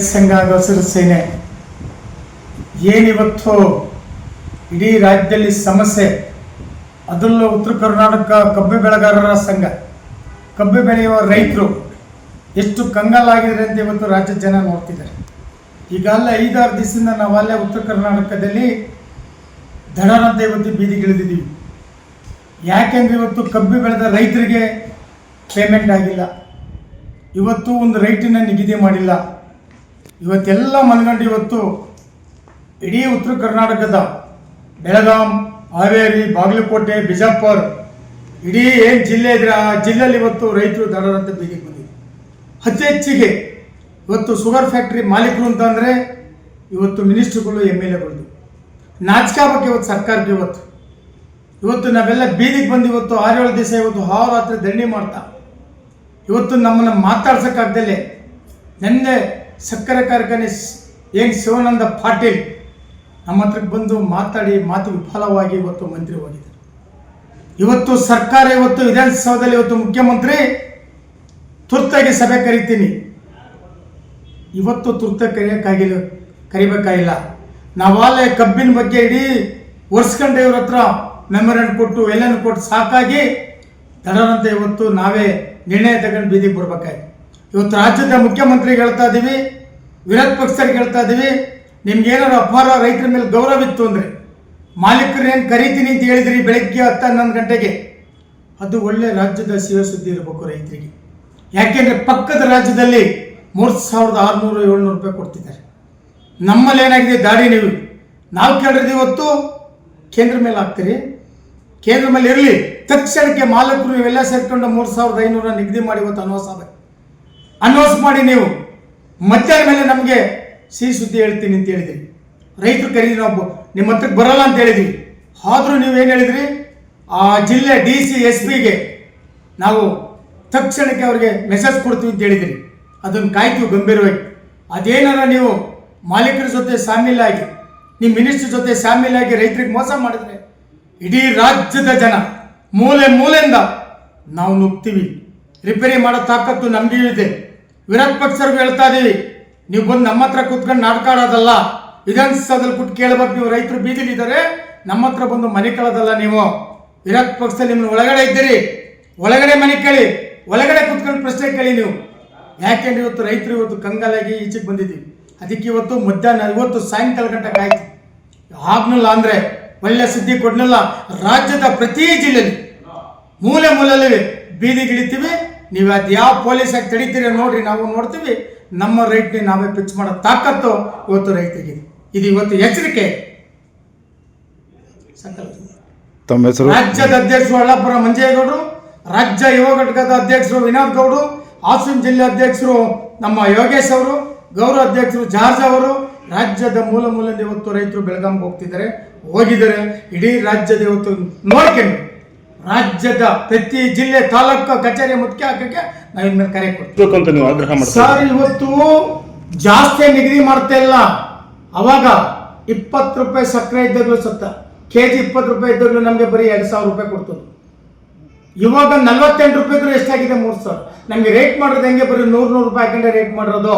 ಸಂಘ ಹಾಗೂ ಸೇನೆ. ಏನಿವತ್ತು ಇಡೀ ರಾಜ್ಯದಲ್ಲಿ ಸಮಸ್ಯೆ. ಅದರಲ್ಲೂ ಉತ್ತರ ಕರ್ನಾಟಕ ಕಬ್ಬು ಬೆಳೆಗಾರರ ಸಂಘ. ಕಬ್ಬು ಬೆಳೆಯುವ ರೈತರು ಎಷ್ಟು ಕಂಗಾಲಾಗಿದ್ದಾರೆ ಅಂತ ಇವತ್ತು ರಾಜ್ಯ ಜನ ನೋಡ್ತಿದ್ದಾರೆ. ಈಗಲ್ಲ ಐದಾರು ದಿವಸದಿಂದ ನಾವಲ್ಲೇ ಉತ್ತರ ಕರ್ನಾಟಕದಲ್ಲಿ ದಡರಂತೆ ಇವತ್ತು ಬೀದಿಗಿಳಿದಿದ್ದೀವಿ. ಯಾಕೆಂದ್ರೆ ಇವತ್ತು ಕಬ್ಬು ಬೆಳೆದ ರೈತರಿಗೆ ಪೇಮೆಂಟ್ ಆಗಿಲ್ಲ. ಇವತ್ತು ಒಂದು ರೈಟಿನ ನಿಗದಿ ಮಾಡಿಲ್ಲ. ಇವತ್ತೆಲ್ಲ ಮನಗಂಡು ಇವತ್ತು ಇಡೀ ಉತ್ತರ ಕರ್ನಾಟಕದ ಬೆಳಗಾಂ, ಹಾವೇರಿ, ಬಾಗಲಕೋಟೆ, ಬಿಜಾಪುರ, ಇಡೀ ಏನು ಜಿಲ್ಲೆ ಇದ್ರೆ ಆ ಜಿಲ್ಲೆಯಲ್ಲಿ ಇವತ್ತು ರೈತರು ದಡರಂತೆ ಬೀದಿಗೆ ಬಂದಿದೆ ಅತಿ ಹೆಚ್ಚಿಗೆ ಇವತ್ತು ಶುಗರ್ ಫ್ಯಾಕ್ಟ್ರಿ ಮಾಲೀಕರು ಅಂತಂದರೆ ಇವತ್ತು ಮಿನಿಸ್ಟ್ರುಗಳು ಎಂ ಎಲ್ ಎಗಳು. ನಾಚಿಕಾಗಬೇಕು ಇವತ್ತು ಸರ್ಕಾರಕ್ಕೆ ಇವತ್ತು. ಇವತ್ತು ನಾವೆಲ್ಲ ಬೀದಿಗೆ ಬಂದು ಇವತ್ತು ಆರೇಳು ದಿವಸ ಇವತ್ತು ಹಾವರಾತ್ರಿ ದಂಡಿ ಮಾಡ್ತಾ. ಇವತ್ತು ನಮ್ಮನ್ನು ಮಾತಾಡ್ಸೋಕ್ಕಾಗ್ದಲೇ ನಿನ್ನೆ ಸಕ್ಕರೆ ಕಾರ್ಖಾನೆ ಏನು ಶಿವಾನಂದ ಪಾಟೀಲ್ ನಮ್ಮ ಹತ್ರಕ್ಕೆ ಬಂದು ಮಾತಾಡಿ ಮಾತು ವಿಫಲವಾಗಿ ಇವತ್ತು ಮಂತ್ರಿ ಹೋಗಿದ್ದಾರೆ. ಇವತ್ತು ಸರ್ಕಾರ ಇವತ್ತು ವಿಧಾನಸೌಧದಲ್ಲಿ ಇವತ್ತು ಮುಖ್ಯಮಂತ್ರಿ ತುರ್ತಾಗಿ ಸಭೆ ಕರಿತೀನಿ. ಇವತ್ತು ತುರ್ತ ಕರೆಯೋಕ್ಕಾಗಿಲ್ಲ, ಕರಿಬೇಕಾಗಿಲ್ಲ. ನಾವಾಗಲೇ ಕಬ್ಬಿನ ಬಗ್ಗೆ ಇಡೀ ವರ್ಷಗಂಟೆ ಇವ್ರ ಹತ್ರ ಮೆಮೊರಂಡ್ ಕೊಟ್ಟು ಎಲ್ಲನ್ನು ಕೊಟ್ಟು ಸಾಕಾಗಿ ದಡರಂತೆ ಇವತ್ತು ನಾವೇ ನಿರ್ಣಯ ತಗೊಂಡು ಬೀದಿಗೆ ಬರ್ಬೇಕಾಯ್ತು. ಇವತ್ತು ರಾಜ್ಯದ ಮುಖ್ಯಮಂತ್ರಿಗೆ ಹೇಳ್ತಾ ಇದ್ದೀವಿ ವಿರೋಧ ಪಕ್ಷರಿಗೆ ಹೇಳ್ತಾ ಇದ್ದೀವಿ ನಿಮ್ಗೆ ಏನಾದ್ರು ಅಪಾರ ರೈತರ ಮೇಲೆ ಗೌರವ ಇತ್ತು ಅಂದರೆ ಮಾಲೀಕರು ಏನು ಕರಿತೀನಿ ಅಂತ ಹೇಳಿದ್ರಿ ಬೆಳಗ್ಗೆ ಹತ್ತು ಹನ್ನೊಂದು ಗಂಟೆಗೆ, ಅದು ಒಳ್ಳೆ ರಾಜ್ಯದ ಶಿವ ಸುದ್ದಿ ಇರಬೇಕು ರೈತರಿಗೆ. ಯಾಕೆಂದರೆ ಪಕ್ಕದ ರಾಜ್ಯದಲ್ಲಿ ಮೂರು ಸಾವಿರದ ಆರುನೂರು ಏಳ್ನೂರು ರೂಪಾಯಿ ಕೊಡ್ತಿದ್ದಾರೆ. ನಮ್ಮಲ್ಲಿ ಏನಾಗಿದೆ ದಾಡಿ ನೀವು? ನಾವು ಕೇಳಿದ್ರೆ ಇವತ್ತು, ಕೇಂದ್ರ ಮೇಲೆ ಹಾಕ್ತೀರಿ. ಕೇಂದ್ರ ಮೇಲೆ ಇರಲಿ, ತಕ್ಷಣಕ್ಕೆ ಮಾಲಕರು ಇವೆಲ್ಲ ಸೇರ್ಕೊಂಡು ಮೂರು ಸಾವಿರದ ಐನೂರ ನಿಗದಿ ಮಾಡಿ ಇವತ್ತು ಅನ್ವಾಸ ಅನ್ವಾಸ್ ಮಾಡಿ ನೀವು. ಮತ್ತೆ ಮೇಲೆ ನಮಗೆ ಸಿಹಿ ಸುದ್ದಿ ಹೇಳ್ತೀನಿ ಅಂತ ಹೇಳಿದ್ರಿ. ರೈತರು ಕರೀದಿ ನಾವು. ನಿಮ್ಮ ಹತ್ರಕ್ಕೆ ಬರಲ್ಲ ಅಂತ ಹೇಳಿದ್ವಿ ಆದರೂ ನೀವೇನು ಹೇಳಿದ್ರಿ? ಆ ಜಿಲ್ಲೆ ಡಿ ಸಿ ಎಸ್ ಪಿಗೆ ನಾವು ತಕ್ಷಣಕ್ಕೆ ಅವ್ರಿಗೆ ಮೆಸೇಜ್ ಕೊಡ್ತೀವಿ ಅಂತ ಹೇಳಿದ್ರಿ. ಅದನ್ನು ಕಾಯ್ತೀವಿ ಗಂಭೀರವಾಗಿ. ಅದೇನಾರ ನೀವು ಮಾಲೀಕರ ಜೊತೆ ಸಾಮೀಲಾಗಿ ನಿಮ್ಮ ಮಿನಿಸ್ಟರ್ ಜೊತೆ ಸಾಮೀಲಾಗಿ ರೈತರಿಗೆ ಮೋಸ ಮಾಡಿದ್ರೆ ಇಡೀ ರಾಜ್ಯದ ಜನ ಮೂಲೆ ಮೂಲೆಯಿಂದ ನಾವು ನುಗ್ತೀವಿ ರಿಪೇರಿ ಮಾಡೋ ತಾಕತ್ತು ನಮಗೂ ಇದೆ. ವಿರೋಧ ಪಕ್ಷರು ಹೇಳ್ತಾ ಇದೀವಿ, ನೀವು ಬಂದು ನಮ್ಮ ಹತ್ರ ಕೂತ್ಕೊಂಡು ನಾಟಕ ಆಡೋದಲ್ಲ, ವಿಧಾನಸೌಧದಲ್ಲಿ ಕೂತ್ ಕೇಳ್ಬೇಕು ನೀವು ರೈತರು ಬೀದಿಲಿದ್ದಾರೆ, ನಮ್ಮ ಹತ್ರ ಬಂದು ಮನೆ ಕೇಳೋದಲ್ಲ ನೀವು. ವಿರೋಧ ಪಕ್ಷದಲ್ಲಿ ನಿಮ್ಮ ಒಳಗಡೆ ಇದ್ದೀರಿ. ಒಳಗಡೆ ಮನೆ ಕೇಳಿ, ಒಳಗಡೆ ಕೂತ್ಕೊಂಡು ಪ್ರಶ್ನೆ ಕೇಳಿ ನೀವು. ಯಾಕೆಂದ್ರೆ ಇವತ್ತು ರೈತರು ಇವತ್ತು ಕಂಗಾಲಾಗಿ ಈಚೆಗೆ ಬಂದಿದ್ದೀವಿ. ಅದಕ್ಕೆ ಇವತ್ತು ಮಧ್ಯಾಹ್ನ, ಇವತ್ತು ಸಾಯಂಕಾಲ ಗಂಟೆ ಕಾಯ್ತು ಆಗ್ನಲ್ಲ ಅಂದ್ರೆ, ಒಳ್ಳೆ ಸುದ್ದಿ ಕೊಡ್ನಲ್ಲ, ರಾಜ್ಯದ ಪ್ರತಿ ಜಿಲ್ಲೆಯಲ್ಲಿ, ಮೂಲೆ ಮೂಲೆಯಲ್ಲಿ ಬೀದಿಗಿಳಿತೀವಿ ನೀವು ಅದು ಯಾವ ಪೊಲೀಸ್ ಆಗಿ ತಡೀತೀರಿ ನೋಡ್ರಿ ನಾವು ನೋಡ್ತೀವಿ. ನಮ್ಮ ರೈಟ್ని ನಾವೇ ಪಿಚ್ ಮಾಡೋ ತಾಕತ್ತು ಇವತ್ತು ರೈತರಿಗೆ. ಇದು ಇವತ್ತು ಎಚ್ಚರಿಕೆ. ತಮ್ಮ ಹೆಸರು? ರಾಜ್ಯದ ಅಧ್ಯಕ್ಷರು ಅಳ್ಳಾಪುರ ಮಂಜೇಗೌಡರು ರಾಜ್ಯ ಯುವ ಘಟಕದ ಅಧ್ಯಕ್ಷರು ವಿನೋದ್ ಗೌಡರು ಹಾಸನ ಜಿಲ್ಲೆ ಅಧ್ಯಕ್ಷರು ನಮ್ಮ ಯೋಗೇಶ್ ಅವರು ಗೌರವ ಅಧ್ಯಕ್ಷರು ಜಾರ್ಜ್ ಅವರು ರಾಜ್ಯದ ಮೂಲ ಮೂಲದ ಇವತ್ತು ರೈತರು ಬೆಳಗಾಂಗೆ ಹೋಗ್ತಿದ್ದಾರೆ. ಹೋಗಿದ್ದಾರೆ. ಇಡೀ ರಾಜ್ಯದ ಇವತ್ತು ನೋಡ್ಕೊಂಡು. ರಾಜ್ಯದ ಪ್ರತಿ ಜಿಲ್ಲೆ ತಾಲೂಕು ಕಚೇರಿ ಮುಖ್ಯ ಹಾಕಕ್ಕೆ ನಾವು ಇನ್ಮೇಲೆ ಕರೆ ಕೊಡ್ತೀವಿ. ನೀವು ಆಗ್ರಹ ಸರ್ ಇವತ್ತು ಜಾಸ್ತಿ ನಿಗದಿ ಮಾಡ್ತಾ ಇಲ್ಲ. ಅವಾಗ ಇಪ್ಪತ್ತು ರೂಪಾಯಿ ಸಕ್ಕರೆ ಇದ್ದಾಗಲೂ ಸತ್ತ. ಕೆ ಜಿ ಇಪ್ಪತ್ತು ರೂಪಾಯಿ ಇದ್ದಾಗಲೂ ನಮಗೆ ಬರೀ ಎರಡು ಸಾವಿರ ರೂಪಾಯಿ ಕೊಡ್ತದೆ ಇವಾಗ ನಲ್ವತ್ತೆಂಟು ರೂಪಾಯಿ ಇದ್ರೆ ಎಷ್ಟಾಗಿದೆ ಮೂರು ಸಾವಿರ. ನಮಗೆ ರೇಟ್ ಮಾಡೋದು ಹೆಂಗೆ ಬರೀ ನೂರು ನೂರು ರೂಪಾಯಿ ಹಾಕೊಂಡೆ ರೇಟ್ ಮಾಡಿರೋದು.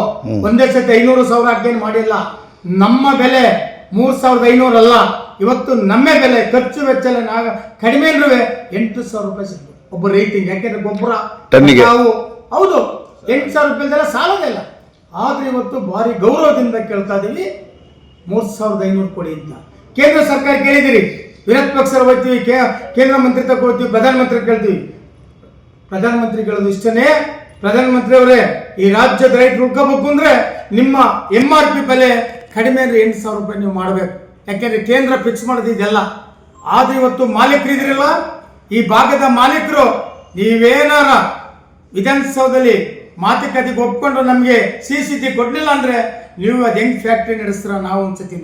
ಒಂದೇ ಸತಿ ಐನೂರು ಸಾವಿರ ಹಾಕೇನು ಮಾಡಿಲ್ಲ. ನಮ್ಮ ಬೆಲೆ ಮೂರು ಸಾವಿರದ ಐನೂರು ಅಲ್ಲ ಇವತ್ತು ನಮ್ಮೇ ಬೆಲೆ ಖರ್ಚು ವೆಚ್ಚ ನಾಗ ಕಡಿಮೆ ಅಂದ್ರೂ ಎಂಟು ಸಾವಿರ ರೂಪಾಯಿ ಸಿಗ್ಬೋದು. ಒಬ್ಬ ರೈತಿಗೆ ಯಾಕೆಂದ್ರೆ ಗೊಬ್ಬರ. ನಾವು ಹೌದು ಎಂಟು ಸಾವಿರ ರೂಪಾಯಿದೆಲ್ಲ ಸಾಲದೇ ಇಲ್ಲ. ಆದ್ರೆ ಇವತ್ತು ಭಾರಿ ಗೌರವದಿಂದ ಕೇಳ್ತಾ ಇದೀವಿ ಮೂರ್ ಸಾವಿರದ ಐನೂರು ಕೊಡಿ ಅಂತ. ಕೇಂದ್ರ ಸರ್ಕಾರ ಕೇಳಿದಿರಿ ವಿರೋಧ ಪಕ್ಷರು ಹೋಗ್ತೀವಿ ಕೇಂದ್ರ ಮಂತ್ರಿ ತಗ ಹೋಗ್ತೀವಿ ಪ್ರಧಾನಮಂತ್ರಿ ಕೇಳ್ತೀವಿ. ಪ್ರಧಾನಮಂತ್ರಿ ಕೇಳೋದು ಇಷ್ಟನೇ ಪ್ರಧಾನಮಂತ್ರಿ ಅವರೇ ಈ ರಾಜ್ಯದ ರೈತರು ಉಳ್ಕೋಬೇಕು ಅಂದ್ರೆ ನಿಮ್ಮ ಎಂ ಆರ್ ಪಿ ಬೆಲೆ ಕಡಿಮೆ ಅಂದರೆ ಎಂಟು ಸಾವಿರ ರೂಪಾಯಿ ನೀವು ಮಾಡಬೇಕು. ಯಾಕೆಂದ್ರೆ ಕೇಂದ್ರ ಫಿಕ್ಸ್ ಮಾಡೋದು ಇದೆಲ್ಲ. ಆದ್ರೆ ಇವತ್ತು ಮಾಲೀಕರು ಇದ್ರಲ್ಲ ಈ ಭಾಗದ ಮಾಲೀಕರು, ನೀವೇನಾರ ವಿಧಾನಸೌಧದಲ್ಲಿ ಮಾತುಕತೆಗೆ ಒಪ್ಕೊಂಡು ನಮಗೆ ಸಿ ಸಿ ಟಿ ಕೊಡ್ಲಿಲ್ಲ ಅಂದ್ರೆ ನೀವು ಅದು ಹೆಂಗೆ ಫ್ಯಾಕ್ಟ್ರಿ ನಡೆಸ್ತೀರ? ನಾವು ಒಂದ್ಸತಿ